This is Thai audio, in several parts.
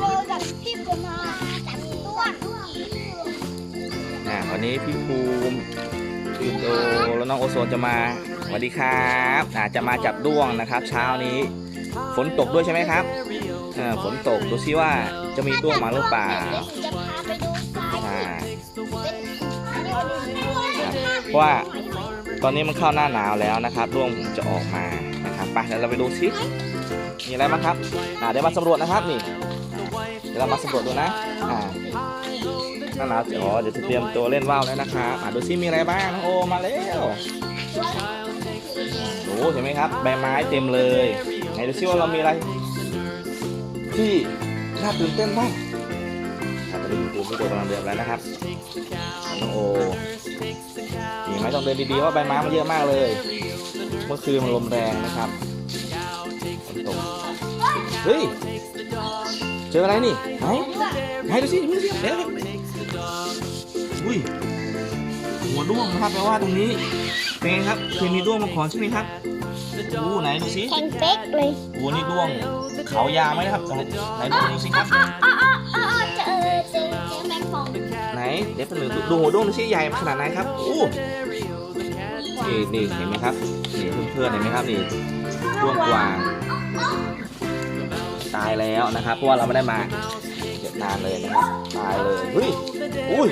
เราจากที่จะมาจากต้วนอ่าวันนี้พี่ภูมิพี่โตแล้วน้องโอโซนจะมาสวัสดีครับอ่าจะมาจับด้วงนะครับ เช้านี้ ฝนตกด้วยใช่ไหมครับฝนตกดูซิว่าจะมีด้วงมาหรือเปล่าวจะพาไปดูทรายอ่าเพราะว่าตอนนี้มันเข้าหน้าหนาวแล้วนะครับด้วงจะออกมานะครับไปเดี๋ยวเราไปดูซิมีอะไรบ้างครับอ่าเดี๋ยวมาสำรวจนะครับนี่ ดี๋ยวเรามาสำรวจดูนะอ่าน้าหนาวจะอ๋อเดี๋ยวจะเตรียมตัวเล่นว่าวแล้วนะครับอ่าดูซิมีอะไรบ้างน้องโอมาแล้วโอ้เห็นไหมครับใบไม้เต็มเลยไหนดูซิว่าเรามีอะไร ที่น่าตื่นเต้นบ้างครับตอนนี้คุณครูพี่โตกำลังเดินแล้วนะครับน้องโอนี่ไม่ต้องเดินดีๆว่าใบไม้มันเยอะมากเลย เมื่อคืนมันลมแรงนะครับฝนตกเฮ้ย เจออะไรนี่ไหนไหนดูสิดูสิเดี๋ยวอุ้ยหัวด้วงนะครับแปลว่าตรงนี้เป็นไงครับเคยมีด้วงมาก่อนใช่ไหมครับโอ้ไหนดูสิแข็งเป๊กเลยโอ้นี่ด้วงเขายาวไหมนะครับไหนไหนดูดูสิครับอ๋ออ๋ออ๋อเจอเจอเจอแมงป่องไหนเดี๋ยวเป็นหนึ่งดูหัวด้วงดูสิใหญ่ขนาดไหนครับอู้นี่นี่เห็นไหมครับนี่เพื่อนๆเห็นไหมครับนี่ด้วงกวาง ตายแล้วนะครับเพราะว่าเราไม่ได้มาเก็บนานเลยนะครับตายเลยเฮ้ยอุ้ย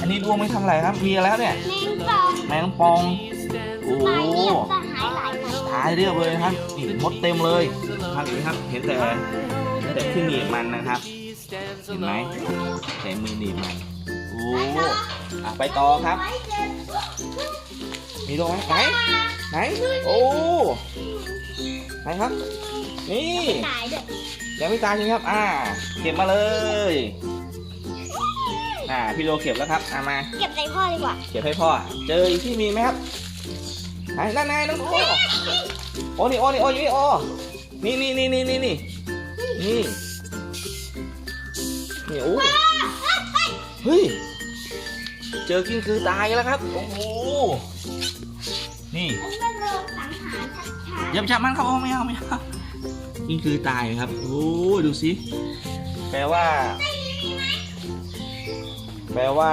อันนี้ดวงไม่ทำอะไรครับ มีอะไรแล้วเนี่ยแมงป่องแมงปองโอ้ตายเรียบจะหายหลายพันตายเรียบเลยนะครับนี่มดเต็มเลยครับเห็นไหมครับเห็นแต่เห็นแต่ที่หนีบมันนะครับเห็นไหมแต่มือหนีบมันโอ้อะไปต่อครับ มีดวงไหมไหนไหนโอ้ไหนครับ นี่ตายด้วยยังไม่ตายใช่ไหมครับ อ่า เก็บมาเลย อ่าพี่โลเก็บแล้วครับอ่ามา เก็บใส่พ่อดีกว่า เก็บให้พ่อ เจออีกที่มีไหมครับไหนนั่นไงน้องโอ้โอ้นี่โอ้นี่โอ้ยนี่โอ้นี่นี่นี่นี่นี่นี่นี่นี่โอ้เฮ้ย เจอกิ้งคือตายแล้วครับ โอ้โห นี่มันเป็นโรคสังหารชัดอย่าไปจับมันครับโอ้ไม่เอาไม่เอากิ้งคือตายครับ โอ้ดูสิ แปลว่า แปลว่า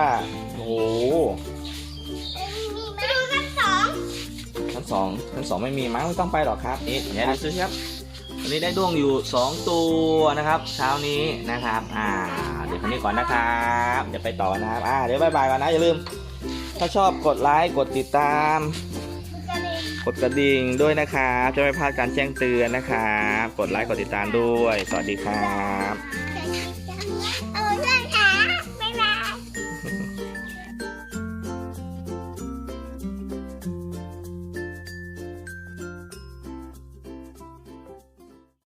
โอ้โหๆไปดูชั้นสองชั้นสองชั้นสองไม่มีมั้งไม่ต้องไปหรอกครับนี่เดี๋ยวดูซิครับวันนี้ได้ด้วงอยู่2ตัวนะครับเช้านี้นะครับ อ่า เดี๋ยวคนนี้ก่อนนะครับเดี๋ยวไปต่อนะครับ อ่า เดี๋ยวบายบายก่อนนะอย่าลืม ถ้าชอบกดไลค์กดติดตามกระเดกดกระดิ่งด้วยนะครับจะไม่พลาดการแจ้งเตือนนะครับ กดไลค์กดติดตามด้วย สวัสดีครับ